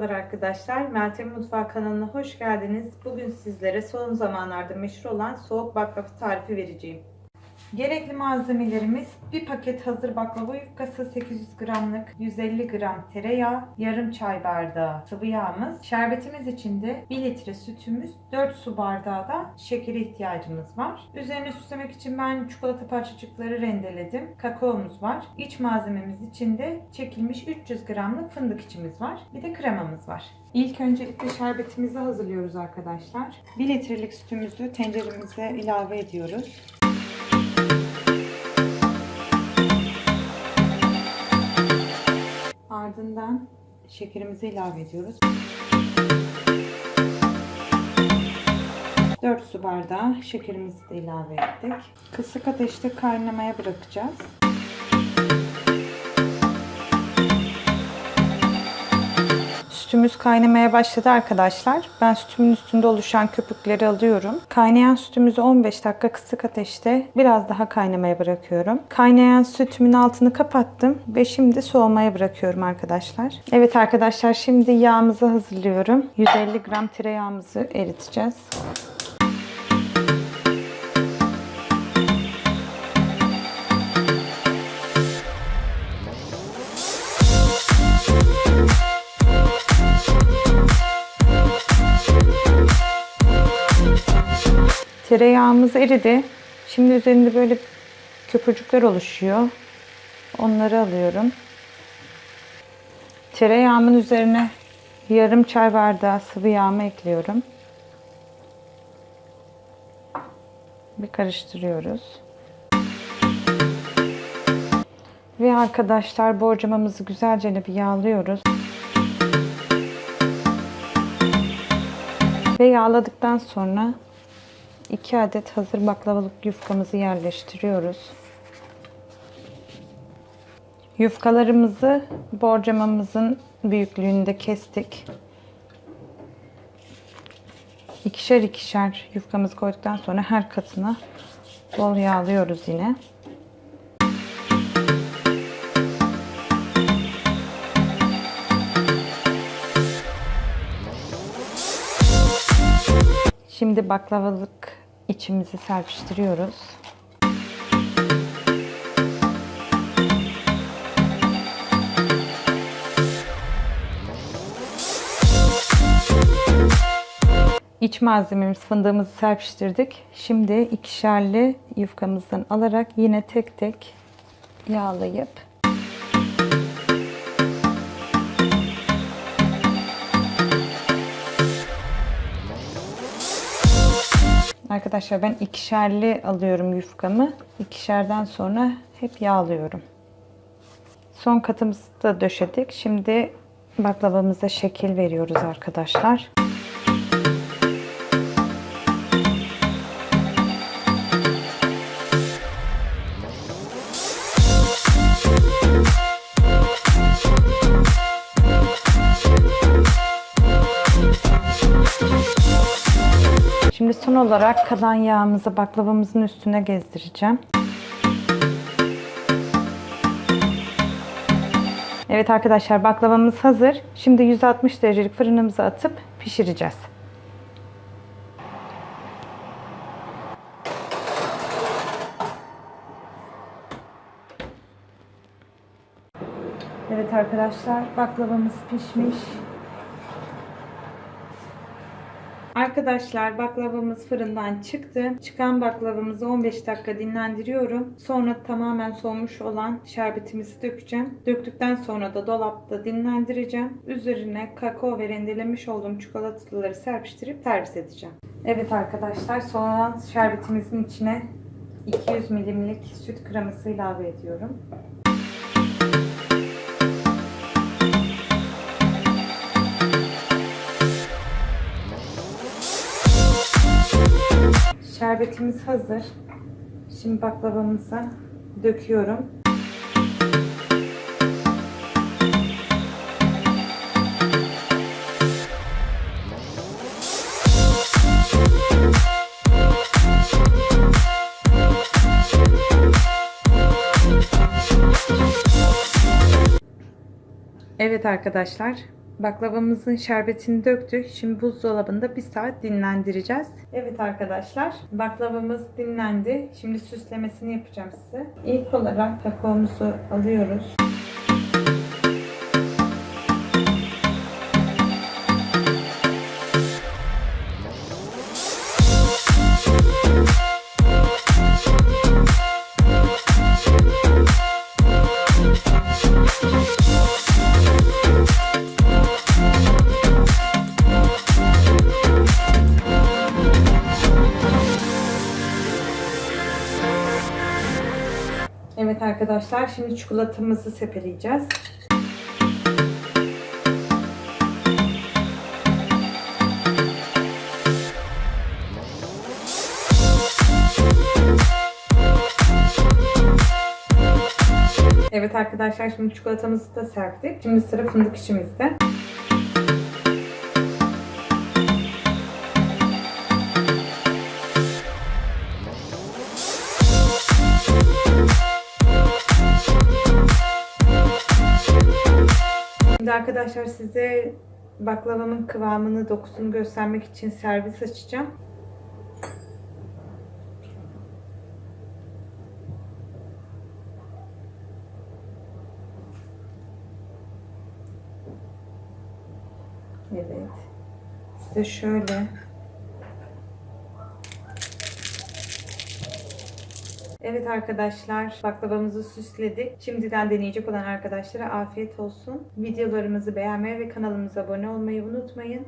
Merhabalar arkadaşlar. Meltem Mutfağı kanalına hoş geldiniz. Bugün sizlere son zamanlarda meşhur olan soğuk baklava tarifi vereceğim. Gerekli malzemelerimiz bir paket hazır baklava yufkası, 800 gramlık 150 gram tereyağı, yarım çay bardağı sıvı yağımız, şerbetimiz için de 1 litre sütümüz, 4 su bardağı da şekere ihtiyacımız var. Üzerine süslemek için ben çikolata parçacıkları rendeledim. Kakaomuz var. İç malzememiz için de çekilmiş 300 gramlık fındık içimiz var. Bir de kremamız var. İlk öncelikle şerbetimizi hazırlıyoruz arkadaşlar. 1 litrelik sütümüzü tenceremize ilave ediyoruz. Şekerimizi ilave ediyoruz. 4 su bardağı şekerimizi de ilave ettik. Kısık ateşte kaynamaya bırakacağız. Sütümüz kaynamaya başladı arkadaşlar. Ben sütümün üstünde oluşan köpükleri alıyorum. Kaynayan sütümüzü 15 dakika kısık ateşte biraz daha kaynamaya bırakıyorum. Kaynayan sütümün altını kapattım ve şimdi soğumaya bırakıyorum arkadaşlar. Evet arkadaşlar şimdi yağımızı hazırlıyorum. 150 gram tereyağımızı eriteceğiz. Tereyağımız eridi. Şimdi üzerinde böyle köpürcükler oluşuyor. Onları alıyorum. Tereyağımın üzerine yarım çay bardağı sıvı yağımı ekliyorum. Bir karıştırıyoruz. Ve arkadaşlar borcamamızı güzelce bir yağlıyoruz. Ve yağladıktan sonra 2 adet hazır baklavalık yufkamızı yerleştiriyoruz. Yufkalarımızı borcamamızın büyüklüğünde kestik. İkişer ikişer yufkamızı koyduktan sonra her katına bol yağlıyoruz yine. Şimdi baklavalık içimizi serpiştiriyoruz. İç malzememiz fındığımızı serpiştirdik. Şimdi ikişerli yufkamızdan alarak yine tek tek yağlayıp Arkadaşlar ben ikişerli alıyorum yufkamı. İkişerden sonra hep yağlıyorum. Son katımızı da döşedik. Şimdi baklavamıza şekil veriyoruz arkadaşlar. Olarak kalan yağımızı baklavamızın üstüne gezdireceğim. Evet arkadaşlar baklavamız hazır. Şimdi 160 derecelik fırınımıza atıp pişireceğiz. Evet arkadaşlar baklavamız pişmiş. Arkadaşlar baklavamız fırından çıktı. Çıkan baklavamızı 15 dakika dinlendiriyorum. Sonra tamamen soğumuş olan şerbetimizi dökeceğim. Döktükten sonra da dolapta dinlendireceğim. Üzerine kakao ve rendelemiş olduğum çikolataları serpiştirip servis edeceğim. Evet arkadaşlar soğuyan şerbetimizin içine 200 milimlik süt kreması ilave ediyorum. Şerbetimiz hazır. Şimdi baklavamıza döküyorum. Evet arkadaşlar Baklavamızın şerbetini döktük. Şimdi buzdolabında bir saat dinlendireceğiz. Evet arkadaşlar baklavamız dinlendi. Şimdi süslemesini yapacağım size. İlk olarak kakaomuzu alıyoruz. Arkadaşlar şimdi çikolatamızı sepeleyeceğiz. Evet arkadaşlar şimdi çikolatamızı da serptik. Şimdi sıra fındık işimizde. Şimdi arkadaşlar size baklavamın kıvamını, dokusunu göstermek için servis açacağım. Evet. Size şöyle Evet arkadaşlar baklavamızı süsledik. Şimdiden deneyecek olan arkadaşlara afiyet olsun. Videolarımızı beğenmeyi ve kanalımıza abone olmayı unutmayın.